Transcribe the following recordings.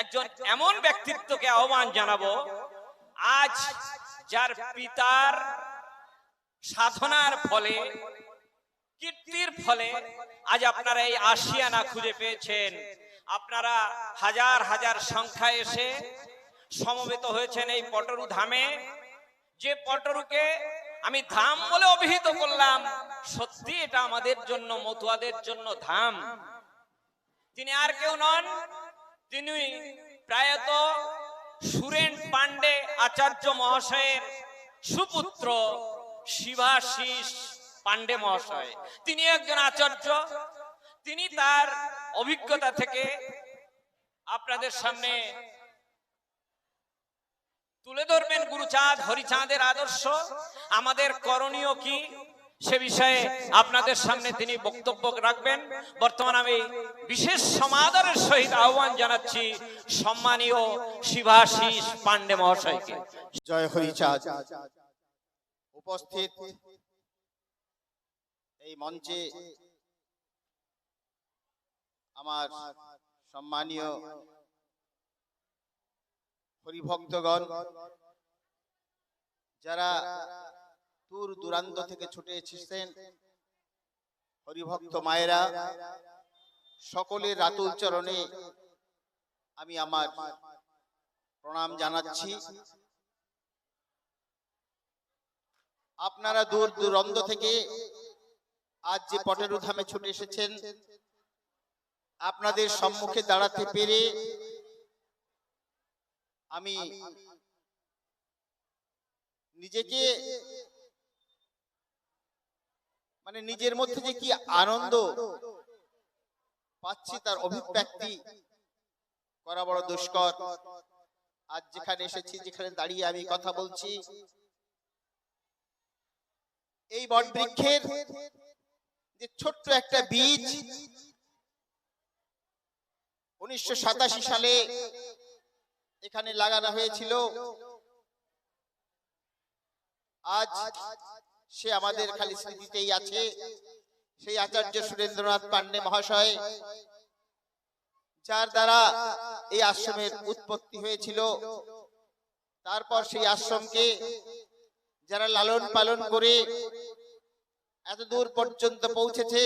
একজন এমন ব্যক্তিত্বকে আহ্বান জানাব, আজ যার পিতার সাধনার ফলে, কীর্তির ফলে আজ আপনারা এই আশিয়ানা খুঁজে পেয়েছেন। আপনারা হাজার হাজার সংখ্যা এসে সমবেত হয়েছেন এই পটরু ধামে। যে পটরুকে আমি ধাম বলে অভিহিত করলাম, সত্যি এটা আমাদের জন্য, মতুয়াদের জন্য ধাম। তিনি আর কেউ নন তিনি প্রায়ত সুরেন পাণ্ডে আচার্য মহাশয়ের সুপুত্র শিবাশিস পাণ্ডে মহাশয়। তিনি একজন আচার্য। তিনি তার অভিজ্ঞতা থেকে আপনাদের সামনে তুলে ধরবেন গুরুচাঁদ, হরিচাঁদের আদর্শ। আমাদের করণীয় কি? সে বিষয়ে আপনাদের সামনে তিনি বক্তব্য রাখবেন। বর্তমান আমি বিশেষ সমাদরের সহিত আহ্বান জানাচ্ছি সম্মানীয় শিবাশিস পাণ্ডে মহাশয়কে। জয় হরিচাঁদ উপস্থিত এই মঞ্চে আমার সম্মানীয় হরিভক্তগণ, যারা দূর দূরান্ত থেকে ছুটে এসেছেন হরিভক্ত মায়েরা। সকলের রাতুল চরণে আমি আমার প্রণাম জানাচ্ছি। আপনারা দূর দূরান্ত থেকে আজ যে পটেরু ধামে ছুটে এসেছেন আপনাদের সম্মুখে দাঁড়াতে পেরে আমি নিজেকে মানে নিজের মধ্যে যে কি আনন্দ পাচ্ছি তার অভিব্যক্তি করা বড় দুষ্কর। আজ যেখানে এসেছি, যেখানে দাঁড়িয়ে আমি কথা বলছি, এই বটবৃক্ষের যে ছোট্ট একটা বীজ, উনিশশো সাতাশি সালে এখানে লাগানো হয়েছিল। আজ সে আমাদের খালি স্মৃতিতেই আছে। সেই আচার্য সুরেন্দ্রনাথ পান্ডে মহাশয় যার দ্বারা এই আশ্রমের উৎপত্তি হয়েছিল। তারপর সেই আশ্রমকে যারা লালন পালন করে এত দূর পর্যন্ত পৌঁছেছে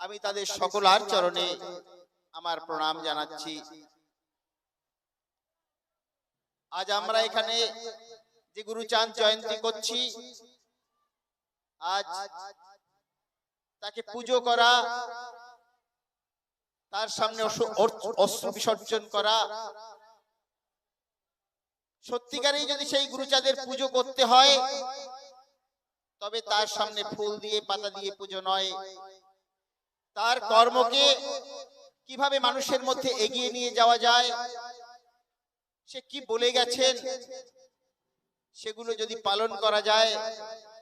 আমি তাদের সকলার চরণে আমার প্রণাম জানাচ্ছি। আজ আমরা এখানে যে গুরুচাঁদ জয়ন্তী করছি আজ তাকে পুজো করা তার সামনে অশ্রু বিসর্জন করা। সত্যিকারেই যদি সেই গুরুচাঁদের পুজো করতে হয় তবে তার সামনে ফুল দিয়ে পাতা দিয়ে পুজো নয়। তার কর্মকে কীভাবে মানুষের মধ্যে এগিয়ে নিয়ে যাওয়া যায় সে কি বলে গেছেন? সেগুলো যদি পালন করা যায়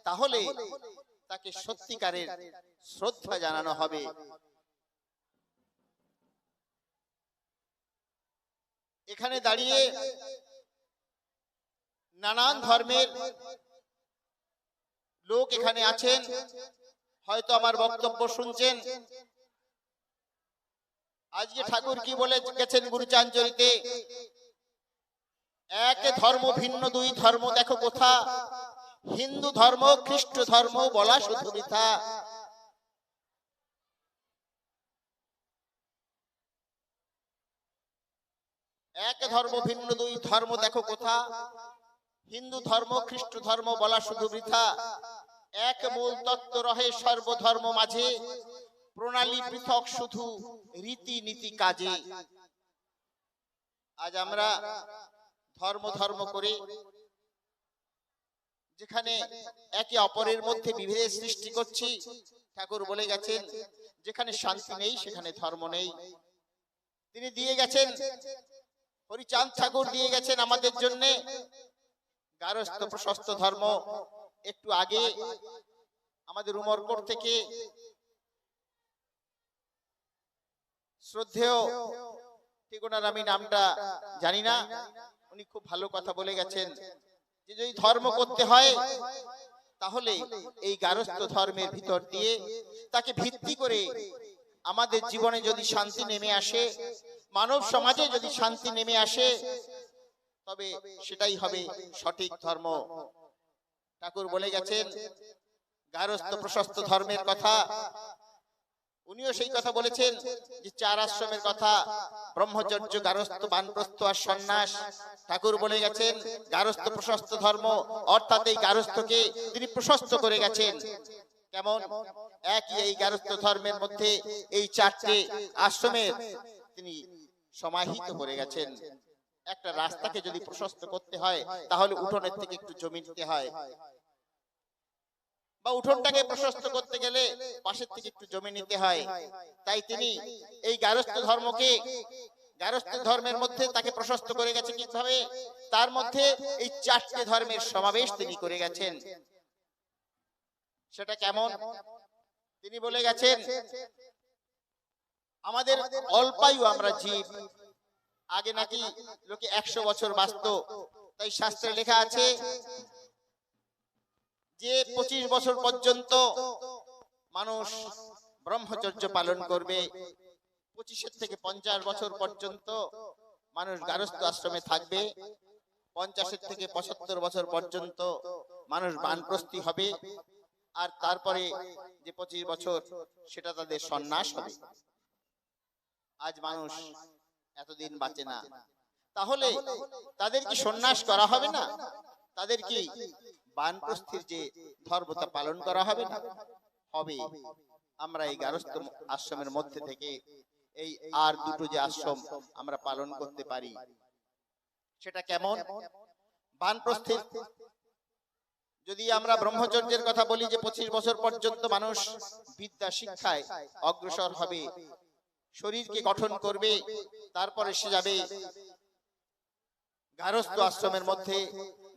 তাহলে তাকে সত্যিকারের শ্রদ্ধা জানানো হবে। এখানে দাঁড়িয়ে নানান ধর্মের লোক এখানে আছেন। হয়তো আমার বক্তব্য শুনছেন। আজকে ঠাকুর কি বলে গেছেন গুরুচাঞ্চরিতে এক ধর্ম ভিন্ন দুই ধর্ম দেখো কোথা? হিন্দু ধর্ম, খ্রিস্ট ধর্ম বলা শুধু মিথ্যা। এক ধর্ম ভিন্ন, দুই ধর্ম দেখো কোথা। হিন্দু ধর্ম, খ্রিস্ট ধর্ম বলা শুধু বৃথা এক মূল তত্ত্ব রহে সর্বধর্ম মাঝে। প্রণালী পৃথক শুধু রীতি নীতি কাজে। আজ আমরা ধর্ম ধর্ম করে যেখানে একে অপরের মধ্যে বিভেদের সৃষ্টি করছি। ঠাকুর বলে গেছেন যেখানে শান্তি নেই সেখানে ধর্ম নেই। তিনি দিয়ে গেছেন হরিচাঁদ ঠাকুর দিয়ে গেছেন আমাদের জন্য। গারস্থ প্রশস্ত ধর্ম একটু আগে আমাদের উমরকোট থেকে শ্রদ্ধেয় ঠিক ওনার আমি নামটা জানি না। উনি খুব ভালো কথা বলে গেছেন। যে যদি ধর্ম করতে হয় তাহলে এই গারস্থ ধর্মের ভিতর দিয়ে তাকে ভিত্তি করে আমাদের জীবনে যদি শান্তি নেমে আসে মানব সমাজে যদি শান্তি নেমে আসে তবে সেটাই হবে সঠিক ধর্ম। ঠাকুর বলে গেছেন গারস্থ প্রশস্ত ধর্মের কথা উনিও সেই কথা বলেছেন যে চার আশ্রমের কথা, ব্রহ্মচর্য, গারস্থ, বানপ্রস্থ আর সন্ন্যাস। ঠাকুর বলে গেছেন, গারস্থ প্রশস্ত ধর্ম, অর্থাৎ এই গারস্থকে তিনি প্রশস্ত করে গেছেন। কেমন? একই এই গারস্থ ধর্মের মধ্যে এই চারটে আশ্রমের তিনি সমাহিত করে গেছেন। একটা রাস্তাকে যদি প্রশস্ত করতে হয়, তাহলে উঠোনের থেকে একটু জমি নিতে হয়। বা উঠোনটাকে প্রশস্ত করতে গেলে পাশের থেকে একটু জমি নিতে হয়। তাই তিনি এই গারস্থ ধর্মকে গারস্থ ধর্মের মধ্যে তাকে প্রশস্ত করে গেছে কীভাবে? তার মধ্যে এই চারটে ধর্মের সমাবেশ তিনি করে গেছেন। সেটা কেমন? তিনি বলে গেছেন আমাদের অল্পায়ু আমরা জীব। আগে নাকি লোকে একশো বছর বাঁচত। তাই শাস্ত্রে লেখা আছে যে পঁচিশ বছর পর্যন্ত মানুষ ব্রহ্মচর্য পালন করবে, পঁচিশের থেকে পঞ্চাশ বছর পর্যন্ত মানুষ গারস্থ আশ্রমে থাকবে, পঞ্চাশের থেকে পঁচাত্তর বছর পর্যন্ত মানুষ বানপ্রস্তি হবে, আর তারপরে যে পঁচিশ বছর, সেটা তাদের সন্ন্যাস হবে। আজ মানুষ এতদিন বাঁচে না। তাহলে তাদের কি সন্ন্যাস করা হবে না? তাদের কি বানপ্রস্থির যে ধর্মতা পালন করা হবে না, হবে। আমরা এই গারস্থ আশ্রমের মধ্যে থেকে এই আর দুটো যে আশ্রম আমরা পালন করতে পারি, সেটা কেমন? বানপ্রস্থির যদি আমরা ব্রহ্মচর্যের কথা বলি যে পঁচিশ বছর পর্যন্ত মানুষ বিদ্যা শিক্ষায় অগ্রসর হবে, শরীরকে গঠন করবে, তারপরে সে যাবে গারস্থ আশ্রমের মধ্যে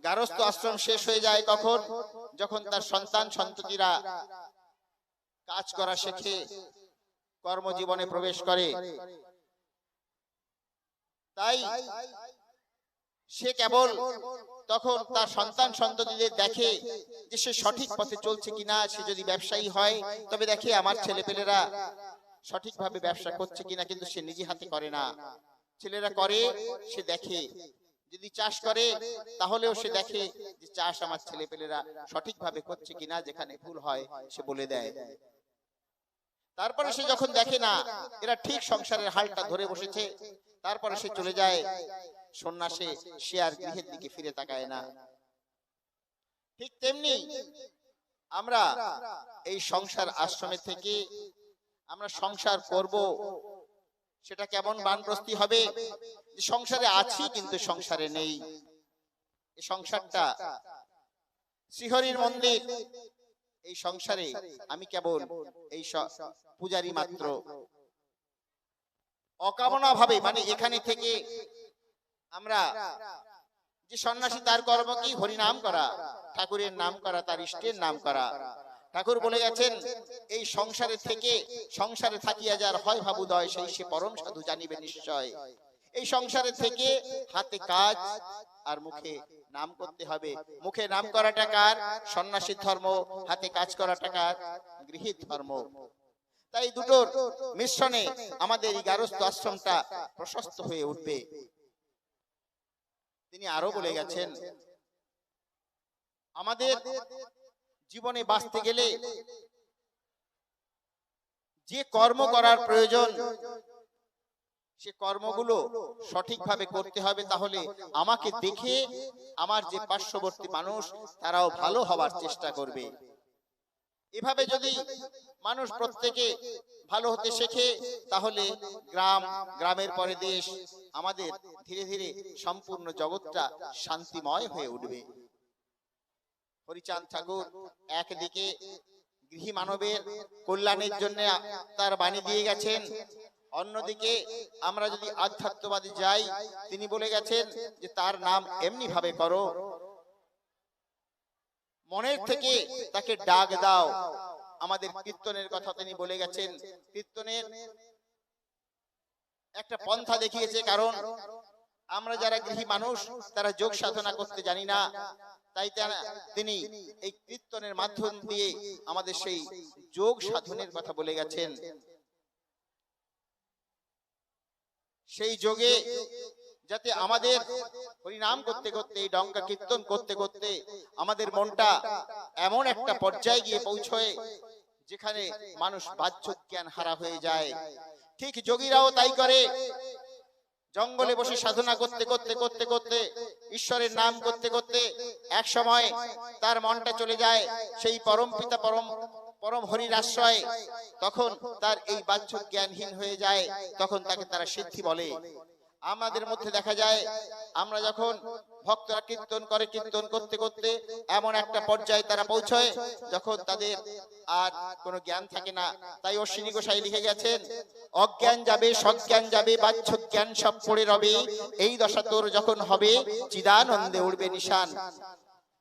গারস্থ আশ্রম শেষ হয়ে যায় কখন যখন তার সন্তান, সন্ততিরা কাজ করা শেখে, কর্মজীবনে প্রবেশ করে। তাই সে কেবল তখন তার সন্তান, সন্ততিদের দেখে যে সে সঠিক পথে চলছে কিনা, সে যদি ব্যবসায়ী হয়, তবে দেখে আমার ছেলেপেলেরা সঠিকভাবে ব্যবসা করছে কিনা, কিন্তু সে নিজে হাতে করে না। ছেলেরা করে, সে দেখে। যদি চাষ করে, তাহলেও সে দেখে যে চাষ আমার ছেলেপেলেরা সঠিকভাবে করছে কিনা, যেখানে ভুল হয়, সে বলে দেয়। তারপরে সে যখন দেখে না, এরা ঠিক সংসারের হালটা ধরে বসেছে, তারপরে সে চলে যায়, সন্ন্যাসে সে আর গৃহের দিকে ফিরে তাকায় না। ঠিক তেমনি আমরা এই সংসার আশ্রমে থেকে আমরা সংসার করব, সেটা কেমন বানপ্রস্তি হবে সংসারে আছি কিন্তু সংসারে নেই। সংসারটা শ্রীহরির মন্দির। এই সংসারে আমি কেবল এই পূজারি মাত্র। অকামনা ভাবে মানে এখানে থেকে আমরা যে সন্ন্যাসী তার কর্ম কি? হরিনাম করা। ঠাকুরের নাম করা তার ইষ্টের নাম করা। ঠাকুর বলে গেছেন এই সংসারে থেকে সংসারে থাকিয়া যার হয় ভাবুদয় সেই সে পরম সাধু জানিবে নিশ্চয়। এই সংসারে থেকে হাতে কাজ আর মুখে নাম করতে হবে। মুখে নাম করাটা কার? সন্ন্যাসীর ধর্ম, হাতে কাজ করাটা কার? গৃহীত ধর্ম। তাই দুটোর মিশ্রণে আমাদের এই গারস্থ আশ্রমটা প্রশস্ত হয়ে উঠবে। তিনি আরও বলে গেছেন, আমাদের জীবনে বাঁচতে গেলে যে কর্ম করার প্রয়োজন সে কর্মগুলো সঠিকভাবে করতে হবে তাহলে আমাকে দেখে আমার যে পার্শ্ববর্তী মানুষ তারাও ভালো হবার চেষ্টা করবে। এভাবে যদি মানুষ প্রত্যেকে ভালো হতে শেখে তাহলে গ্রাম গ্রামের পরে দেশ আমাদের ধীরে ধীরে সম্পূর্ণ জগৎটা শান্তিময় হয়ে উঠবে। হরিচাঁদ ঠাকুর একদিকে গৃহী মানবের কল্যাণের জন্য তার বাণী দিয়ে গেছেন। অন্যদিকে আমরা যদি আধ্যাত্মবাদী যাই, তিনি বলে গেছেন যে তার নাম এমনি ভাবে করো। মনের থেকে তাকে ডাক দাও। আমাদের কীর্তনের কথা তিনি বলে গেছেন। কীর্তনের একটা পন্থা দেখিয়েছে, কারণ আমরা যারা গৃহী মানুষ, তারা যোগ সাধনা করতে জানি না। তাই তিনি এই কীর্তনের মাধ্যম দিয়ে আমাদের সেই যোগ সাধনের কথা বলে গেছেন। সেই যোগে যাতে আমাদের হরিনাম করতে করতে, এই ডঙ্কা কীর্তন করতে করতে আমাদের মনটা এমন একটা পর্যায়ে গিয়ে পৌঁছয় যেখানে মানুষ বাহ্য জ্ঞান হারা হয়ে যায়। ঠিক যোগীরাও তাই করে। জঙ্গলে বসে সাধনা করতে করতে করতে করতে, ঈশ্বরের নাম করতে করতে, এক সময় তার মনটা চলে যায় সেই পরম পিতা পরম পরম হরির আশ্রয় তখন তার এই বাহ্য জ্ঞানহীন হয়ে যায়, তখন তাকে তারা সিদ্ধি বলে। আমাদের মধ্যে দেখা যায়, আমরা যখন ভক্তরা কীর্তন করে, কীর্তন করতে করতে এমন একটা পর্যায়ে তারা পৌঁছয়, যখন তাদের আর কোনো জ্ঞান থাকে না। তাই অশ্বিনী গোসাই লিখে গেছেন, অজ্ঞান যাবে, সজ্ঞান যাবে, বাহ্য জ্ঞান সব পড়ে রবে। এই দশা তোর যখন হবে, চিদানন্দে উঠবে নিশান।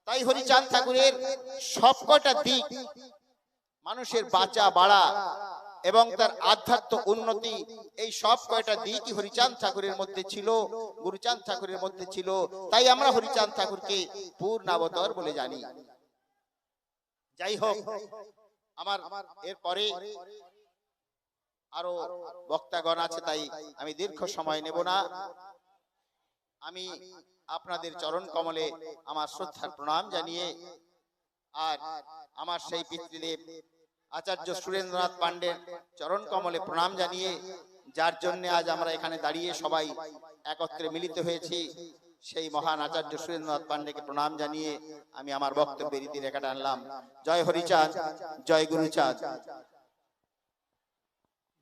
তাই হরিচাঁদ ঠাকুরের সবকটা দিক মানুষের বাঁচা, বাড়া এবং তার আধ্যাত্ম উন্নতি, এই সব কয়টা দিকই হরিচাঁদ ঠাকুরের মধ্যে ছিল, গুরুচাঁদ ঠাকুরের মধ্যে ছিল। তাই আমরা হরিচাঁদ ঠাকুরকে পূর্ণাবতর বলে জানি। যাই হোক আমার এরপরে আরও বক্তাগণ আছে, তাই আমি দীর্ঘ সময় নেব না। আমি আপনাদের চরণ কমলে আমার শ্রদ্ধার প্রণাম জানিয়ে, আর আমার সেই পিতৃদেব আচার্য সুরেন্দ্রনাথ পাণ্ডের চরণ কমলে প্রণাম জানিয়ে যার জন্য আজ আমরা এখানে দাঁড়িয়ে সবাই একত্রে মিলিত হয়েছি। সেই মহান আচার্য সুরেন্দ্রনাথ পাণ্ডেকে প্রণাম জানিয়ে আমি আমার বক্তব্যের রীতি রেখাটা আনলাম। জয় হরিচাঁদ। জয় গুরুচাঁদ।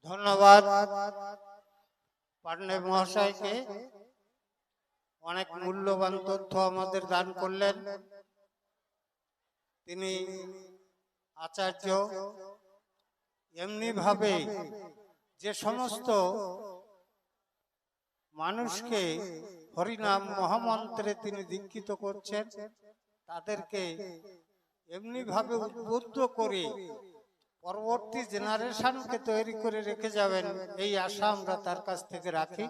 ধন্যবাদ। পান্ডে মহাশয়কে অনেক মূল্যবান তথ্য আমাদের দান করলেন। তিনি আচার্য এমনি ভাবে যে সমস্ত মানুষকে হরিনাম মহামন্ত্রে তিনি দীক্ষিত করছেন, তাদেরকে এমনি ভাবে উদ্বুদ্ধ করে পরবর্তী জেনারেশনকে তৈরি করে রেখে যাবেন, এই আশা আমরা তার কাছ থেকে রাখি।